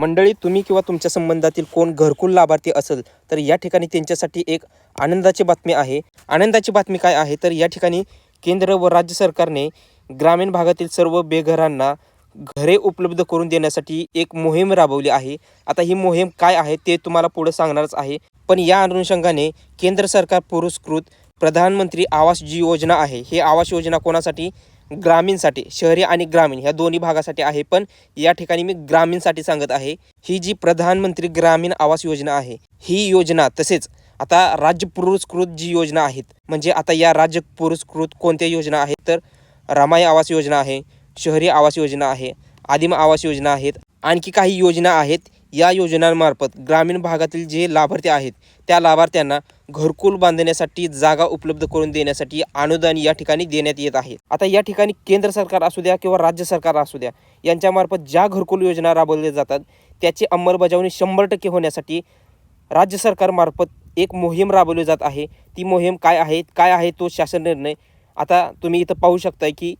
मंडळी तुम्ही किंवा तुमच्या संबंधातील कोण घरकुल लाभार्थी असेल तर या ठिकाणी त्यांच्यासाठी एक आनंदाची बातमी आहे. आनंदाची बातमी काय आहे? तर या ठिकाणी केंद्र व राज्य सरकारने ग्रामीण भागातील सर्व बेघरांना घरे उपलब्ध करून देण्यासाठी एक मोहीम राबवली आहे. आता ही मोहीम काय आहे ते तुम्हाला पुढे सांगणारच आहे. पण या अनुषंगाने केंद्र सरकार पुरस्कृत प्रधानमंत्री आवास जी योजना आहे. ही आवास योजना कोणासाठी? ग्रामीणसाठी शहरी आणि ग्रामीण ह्या दोन्ही भागासाठी आहे. पण या ठिकाणी मी ग्रामीणसाठी सांगत आहे ही जी प्रधानमंत्री ग्रामीण आवास योजना आहे ही योजना तसेच आता राज्य पुरस्कृत जी योजना आहेत म्हणजे आता या राज्य पुरस्कृत कोणत्या योजना आहेत तर रमाई आवास योजना आहे शहरी आवास योजना आहे आदिम आवास योजना आहेत आणखी काही योजना आहेत या योजनांमार्फत ग्रामीण भागातील जे लाभार्थी आहेत त्या लाभार्थ्यांना घरकुल बांधण्यासाठी जागा उपलब्ध करून देण्यासाठी अनुदान या ठिकाणी देण्यात येत आहे. आता या ठिकाणी केंद्र सरकार असू द्या किंवा राज्य सरकार असू द्या यांच्यामार्फत ज्या घरकुल योजना राबवल्या जातात त्याची अंमलबजावणी शंभर टक्के होण्यासाठी राज्य सरकारमार्फत एक मोहीम राबवली जात आहे. ती मोहीम काय आहे काय आहे तो शासन निर्णय आता तुम्ही इथं पाहू शकताय की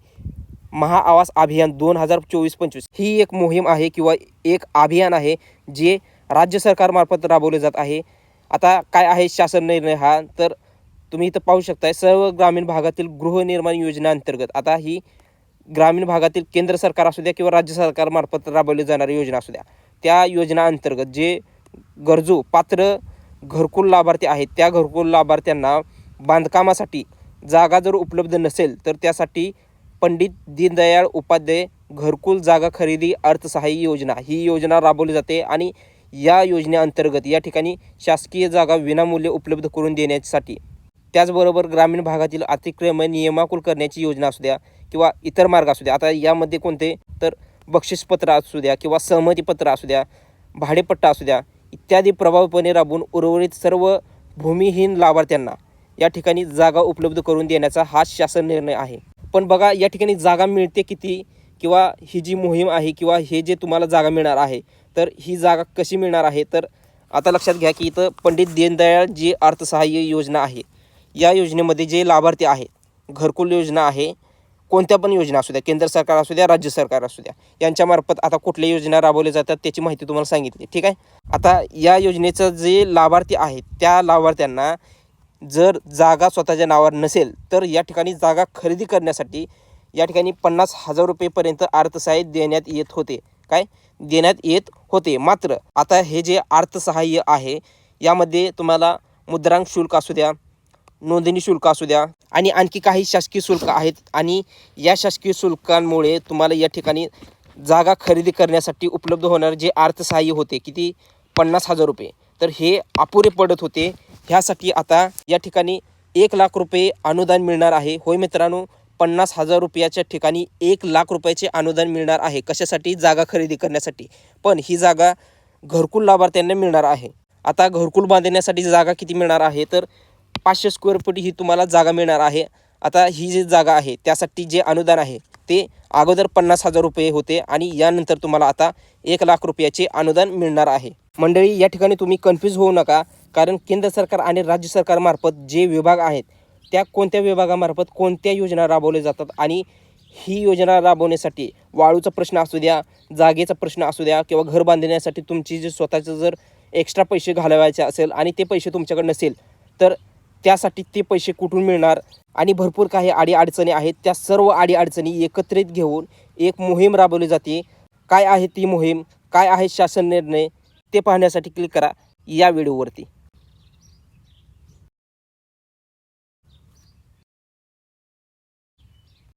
महाआवास अभियान दोन हजार चोवीस पंचवीस. ही एक मोहीम आहे किंवा एक अभियान आहे जे राज्य सरकारमार्फत राबवले जात आहे. आता काय आहे शासन निर्णय हा? तर तुम्ही इथं पाहू शकताय सर्व ग्रामीण भागातील गृहनिर्माण योजनेअंतर्गत आता ही ग्रामीण भागातील केंद्र सरकार असू द्या किंवा राज्य सरकारमार्फत राबवली जाणारी योजना असू द्या त्या योजनाअंतर्गत जे गरजू पात्र घरकुल लाभार्थी आहेत त्या घरकुल लाभार्थ्यांना बांधकामासाठी जागा जर उपलब्ध नसेल तर त्यासाठी पंडित दीनदयाळ उपाध्याय घरकुल जागा खरेदी अर्थसहाय्य योजना. ही योजना राबवली जाते आणि या योजनेअंतर्गत या ठिकाणी शासकीय जागा विनामूल्य उपलब्ध करून देण्यासाठी त्याचबरोबर ग्रामीण भागातील अतिक्रमण नियमाकुल करण्याची योजना असू द्या किंवा इतर मार्ग असू द्या. आता यामध्ये कोणते? तर बक्षीसपत्र असू द्या किंवा सहमतीपत्र असू द्या भाडेपट्टा असू द्या इत्यादी प्रभावीपणे राबवून उर्वरित सर्व भूमिहीन लाभार्थ्यांना या ठिकाणी जागा उपलब्ध करून देण्याचा हा शासन निर्णय आहे. पण बघा या ठिकाणी जागा मिळते किती? किंवा ही जी मोहीम आहे किंवा हे जे तुम्हाला जागा मिळणार आहे तर ही जागा कशी मिळणार आहे? तर आता लक्षात घ्या की इथं पंडित दीनदयाळ जी अर्थसहाय्य योजना आहे या योजनेमध्ये जे लाभार्थी आहेत घरकुल योजना आहे कोणत्या पण योजना असू द्या केंद्र सरकार असू द्या राज्य सरकार असू द्या यांच्यामार्फत आता कुठल्या योजना राबवल्या जातात त्याची माहिती तुम्हाला सांगितली. ठीक आहे? आता या योजनेचं जे लाभार्थी आहेत त्या लाभार्थ्यांना जर जागा स्वतःच्या नावावर नसेल तर या ठिकाणी जागा खरेदी करण्यासाठी या ठिकाणी पन्नास हजार रुपयेपर्यंत अर्थसहाय्य देण्यात येत होते. काय? देण्यात येत होते. मात्र आता हे जे अर्थसहाय्य आहे यामध्ये तुम्हाला मुद्रांक शुल्क असू द्या नोंदणी शुल्क असू द्या आणि आणखी काही शासकीय शुल्क आहेत आणि या शासकीय शुल्कांमुळे तुम्हाला या ठिकाणी जागा खरेदी करण्यासाठी उपलब्ध होणारे जे अर्थसहाय्य होते किती? पन्नास हजार रुपये. तर हे अपुरे पडत होते. ह्यासाठी आता या ठिकाणी एक लाख रुपये अनुदान मिळणार आहे. होय मित्रांनो पन्नास हजार रुपयाच्या ठिकाणी एक लाख रुपयाचे अनुदान मिळणार आहे कशासाठी? जागा खरेदी करण्यासाठी. पण ही जागा घरकुल लाभार्थ्यांना मिळणार आहे. आता घरकुल बांधण्यासाठी जागा किती मिळणार आहे? तर पाचशे स्क्वेअर फूट ही तुम्हाला जागा मिळणार आहे. आता ही जी जागा आहे त्यासाठी जे अनुदान आहे ते अगोदर पन्नास हजार रुपये होते आणि यानंतर तुम्हाला आता एक लाख रुपयाचे अनुदान मिळणार आहे. मंडळी या ठिकाणी तुम्ही कन्फ्यूज होऊ नका कारण केंद्र सरकार आणि राज्य सरकारमार्फत जे विभाग आहेत त्या कोणत्या विभागामार्फत कोणत्या योजना राबवल्या जातात आणि ही योजना राबवण्यासाठी वाळूचा प्रश्न असू द्या जागेचा प्रश्न असू द्या किंवा घर बांधण्यासाठी तुमची जे स्वतःचं जर एक्स्ट्रा पैसे घालवायचे असेल आणि ते पैसे तुमच्याकडे नसेल तर त्यासाठी ते पैसे कुठून मिळणार? आणि भरपूर काही अडी अडचणी आहेत. त्या सर्व अडी अडचणी एकत्रित घेऊन एक मोहीम राबवली जाते. काय आहे ती मोहीम? काय आहे शासन निर्णय? ते पाहण्यासाठी क्लिक करा या व्हिडिओवरती